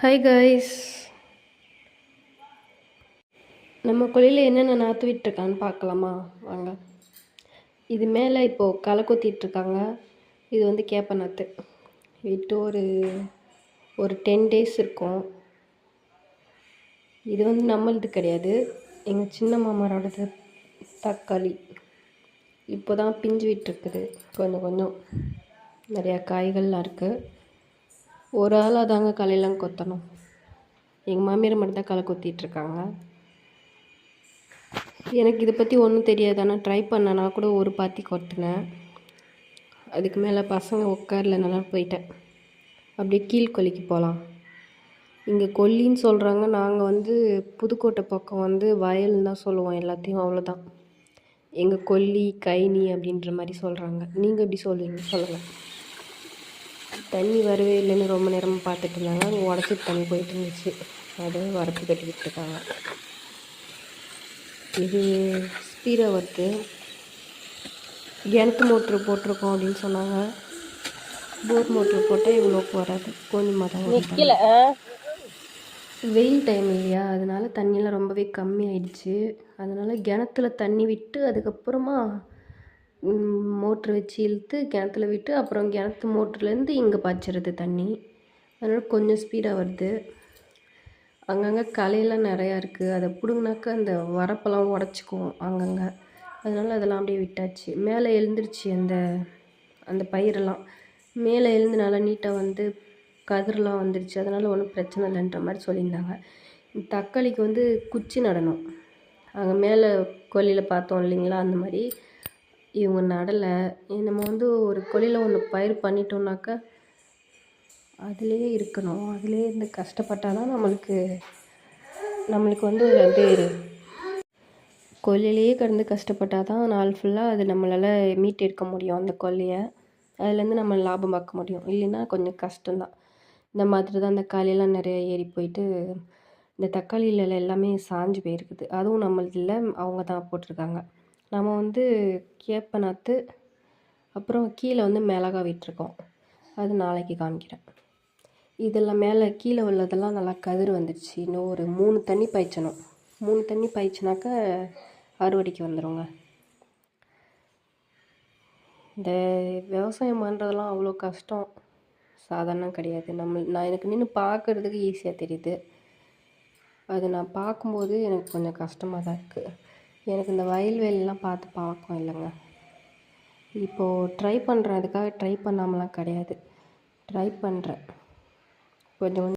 Hi guys நம்ம கொல்லையில் என்னென்ன நாற்று விட்டுருக்கான்னு பார்க்கலாமா? வாங்க. இது மேலே இப்போது களை கொத்திட்ருக்காங்க இது வந்து கேப்ப நாற்று விட்டு ஒரு ஒரு டென் டேஸ் இருக்கும். இது வந்து நம்மளது கிடையாது. எங்கள் சின்ன மாமரோடது தக்காளி. இப்போ தான் பிஞ்சு விட்டுருக்குது கொஞ்சம் கொஞ்சம். நிறையா காய்கள்லாம் இருக்குது ஒரு ஆளாக தாங்க களையெல்லாம் கொத்தணும். எங்கள் மாமியார் மட்டும் தான் களை கொத்திட்ருக்காங்க எனக்கு இதை பற்றி ஒன்றும் தெரியாது. ஆனால் ட்ரை பண்ணேன்னா கூட ஒரு பாத்தி கொட்டினேன். அதுக்கு மேலே பசங்க உட்காரலனால போயிட்டேன். அப்படியே கீழ்கொல்லிக்கு போகலாம் இங்கே கொல்லின்னு சொல்கிறாங்க நாங்கள் வந்து புதுக்கோட்டை பக்கம் வந்து வயல்னு தான் சொல்லுவோம் எல்லாத்தையும் அவ்வளோதான் எங்கள் கொல்லி கைனி அப்படின்ற மாதிரி சொல்கிறாங்க நீங்கள் எப்படி சொல்லுவீங்க? சொல்லுங்கள் தண்ணி வரவே இல்லைன்னு ரொம்ப நேரமாக பார்த்துட்டு இருந்தாங்க. அங்கே உடச்சிட்டு தண்ணி போயிட்டு இருந்துச்சு. அதை வரப்பு கட்டிக்கிட்டு இருக்காங்க. இது ஸ்பீடாக வருது. கிணத்து மோட்ரு போட்டிருக்கோம் அப்படின்னு சொன்னாங்க. போர் மோட்ரு போட்டால் இவ்வளோக்கு வராது. கொஞ்சமாக தான் வெயில் டைம் இல்லையா? அதனால தண்ணியெல்லாம் ரொம்பவே கம்மி ஆயிடுச்சு அதனால் கிணத்துல தண்ணி விட்டு அதுக்கப்புறமா மோட்ரு வச்சு இழுத்து கிணத்துல விட்டு அப்புறம் கிணத்து மோட்ருலேருந்து இங்கே பாய்ச்சிருது தண்ணி. அதனால் கொஞ்சம் ஸ்பீடாக வருது. அங்கங்கே களையெல்லாம் நிறையா இருக்குது அதை பிடுங்கினாக்கா அந்த வரப்பெல்லாம் உடச்சிக்கும் அங்கங்கே. அதனால் அதெல்லாம் அப்படியே விட்டாச்சு. மேலே எழுந்துருச்சு அந்த அந்த பயிரெல்லாம். மேலே எழுந்து நல்லா நீட்டாக வந்து கதிரெலாம் வந்துருச்சு. அதனால் ஒன்றும் பிரச்சனை இல்லைன்ற மாதிரி சொல்லியிருந்தாங்க. தக்காளிக்கு வந்து குச்சி நடணும். அங்கே மேலே கொல்லியில் பார்த்தோம் இல்லைங்களா? அந்த மாதிரி. இவங்க நடலை. நம்ம வந்து ஒரு கொல்லியில் ஒன்று பயிர் பண்ணிட்டோம்னாக்கா அதுலேயே இருக்கணும். அதுலேயே இருந்து கஷ்டப்பட்டால் தான் நம்மளுக்கு நம்மளுக்கு வந்து வந்து கொல்லையிலேயே கிடந்து கஷ்டப்பட்டால் தான் நாள் ஃபுல்லாக அது நம்மளால் மீட் எடுக்க முடியும் அந்த கொல்லையை அதுலேருந்து நம்ம லாபம் பார்க்க முடியும். இல்லைன்னா கொஞ்சம் கஷ்டம்தான். இந்த மாதிரி தான் அந்த காலையெல்லாம் நிறைய ஏறி போயிட்டு இந்த தக்காளியில் எல்லாமே சாஞ்சு போயிருக்குது. அதுவும் நம்மளது இல்லை அவங்க தான் போட்டிருக்காங்க. நம்ம வந்து கேப்பநாத்து அப்புறம் கீழே வந்து மிளகா விட்டுருக்கோம். அது நாளைக்கு காமிக்கிறேன். இதெல்லாம் மேலே கீழே உள்ளதெல்லாம் நல்லா கதிர் வந்துடுச்சு. இன்னும் ஒரு மூணு தண்ணி பாய்ச்சணும். மூணு தண்ணி பாய்ச்சினாக்கா அறுவடைக்கு வந்துடுங்க இந்த விவசாயம் பண்ணுறதெல்லாம் அவ்வளோ கஷ்டம். சாதாரணம் கிடையாது. நம்ம நான் எனக்கு நின்று பார்க்குறதுக்கு ஈஸியாக தெரியுது. அது நான் பார்க்கும்போது எனக்கு கொஞ்சம் கஷ்டமாக தான் இருக்குது எனக்கு இந்த வயல்வெளிலாம் பார்த்து பழக்கம் இல்லைங்க. இப்போது ட்ரை பண்ணுறேன் அதுக்காக ட்ரை பண்ணாமலாம் கிடையாது. ட்ரை பண்ணுறேன் கொஞ்சம் கொஞ்சம்